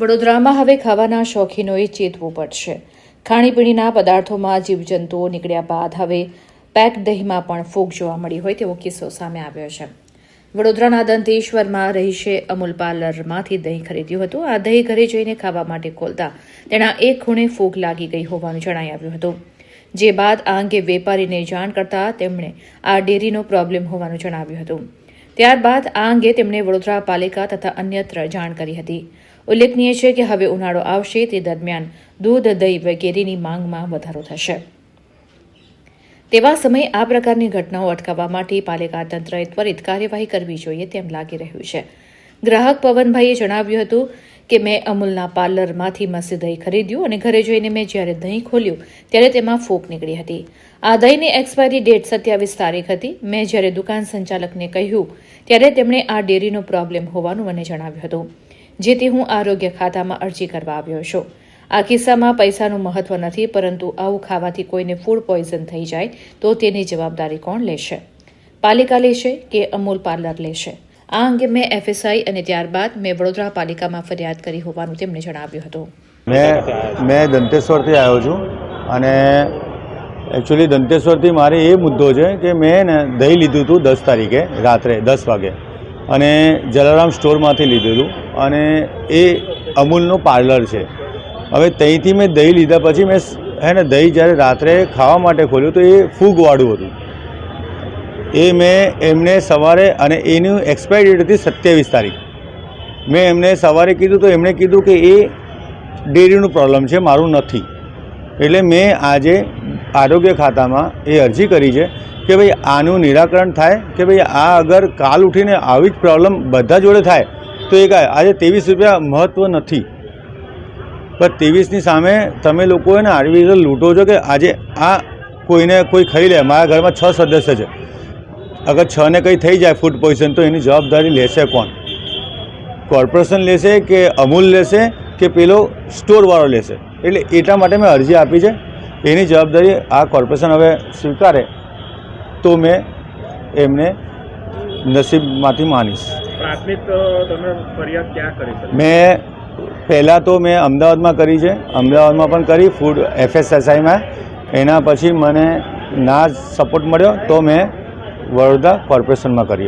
વડોદરામાં હવે ખાવાના શોખીનોએ ચેતવું પડશે. ખાણીપીણીના પદાર્થોમાં જીવજંતુઓ નીકળ્યા બાદ હવે પેક દહીંમાં પણ ફૂગ જોવા મળી હોય તેવો કિસ્સો સામે આવ્યો છે. વડોદરાના દંતેશ્વરમાં રહીશે અમૂલ પાર્લરમાંથી દહીં ખરીદ્યું હતું. આ દહીં ઘરે જઈને ખાવા માટે ખોલતા તેના એક ખૂણે ફૂગ લાગી ગઈ હોવાનું જણાઈ આવ્યું હતું. જે બાદ આ અંગે વેપારીને જાણ કરતા તેમણે આ ડેરીનો પ્રોબ્લેમ હોવાનું જણાવ્યું હતું. ત્યારબાદ આ અંગે તેમણે વડોદરા પાલિકા તથા અન્યત્ર જાણ કરી હતી. ઉલ્લેખનીય છે કે હવે ઉનાળો આવશે, તે દરમિયાન દૂધ, દહીં વગેરેની માંગમાં વધારો થશે. તેવા સમયે આ પ્રકારની ઘટનાઓ અટકાવવા માટે પાલિકા તંત્રએ ત્વરિત કાર્યવાહી કરવી જોઈએ તેમ લાગી રહ્યું છે. ગ્રાહક પવનભાઈએ જણાવ્યું હતું કે, મેં અમૂલના પાર્લરમાંથી મસી દહીં ખરીદ્યું અને ઘરે જઈને મેં જ્યારે દહીં ખોલ્યું, ત્યારે તેમાં ફૂંક નીકળી હતી. આ દહીંની એક્સપાયરી ડેટ સત્યાવીસ તારીખ હતી. મેં જ્યારે દુકાન સંચાલકને કહ્યું, ત્યારે તેમણે આ ડેરીનો પ્રોબ્લેમ હોવાનું મને જણાવ્યું હતું. જેથી હું આરોગ્ય ખાતામાં અરજી કરવા આવ્યો છું. આ કિસ્સામાં પૈસાનું મહત્વ નથી, પરંતુ આવું ખાવાથી કોઈને ફૂડ પોઈઝન થઈ જાય તો તેની જવાબદારી કોણ લેશે? પાલિકા લેશે કે અમૂલ પાર્લર લેશે? આ અંગે મેં એફએસઆઈ અને ત્યારબાદ મેં વડોદરા પાલિકામાં ફરિયાદ કરી હોવાનું તેમણે જણાવ્યું હતું. મેં મેં દંતેશ્વરથી આવ્યો છું અને એકચ્યુઅલી દંતેશ્વરથી મારે એ મુદ્દો છે કે મેં ને દહીં લીધું હતું દસ તારીખે, રાત્રે દસ વાગે. અને જલારામ સ્ટોરમાંથી લીધું હતું અને એ અમૂલનું પાર્લર છે. હવે ત્યાંથી મેં દહીં લીધા પછી મેં હે ને, દહીં જ્યારે રાત્રે ખાવા માટે ખોલ્યું તો એ ફૂગવાળું હતું. એ મેં એમને સવારે અને એનું એક્સપાયરી ડેટ હતી સત્યાવીસ તારીખ. મેં એમને સવારે કીધું તો એમણે કીધું કે એ ડેરીનું પ્રોબ્લેમ છે, મારું નથી. એટલે મેં આજે આરોગ્ય ખાતામાં એ અરજી કરી છે કે ભાઈ આનું નિરાકરણ થાય, કે ભાઈ આ અગર કાલ ઉઠીને આવી જ પ્રોબ્લેમ બધા જોડે થાય, તો એ કાંઈ આજે ત્રેવીસ રૂપિયા મહત્ત્વ નથી. પણ ત્રેવીસની સામે તમે લોકો એને આવી રીતે લૂંટો છો કે આજે આ કોઈને કોઈ ખાઈ લે, મારા ઘરમાં છ સદસ્ય છે. અગર છ ને કંઈ થઈ જાય ફૂડ પોઈઝન તો એની જવાબદારી લેશે કોણ? કોર્પોરેશન લેશે કે અમૂલ લેશે કે પેલો સ્ટોરવાળો લેશે? એટલે એટલા માટે મેં અરજી આપી છે. એની જવાબદારી આ કોર્પોરેશન હવે સ્વીકારે તો મેં એમને નસીબમાંથી માનીશ. પ્રાથમિક તમે ફરિયાદ ક્યાં કરી મેં પહેલાં તો મેં અમદાવાદમાં કરી છે. અમદાવાદમાં પણ કરી ફૂડ એફએસએસઆઈમાં એના પછી મને ના સપોર્ટ મળ્યો તો મેં વડોદરા કોર્પોરેશનમાં કરી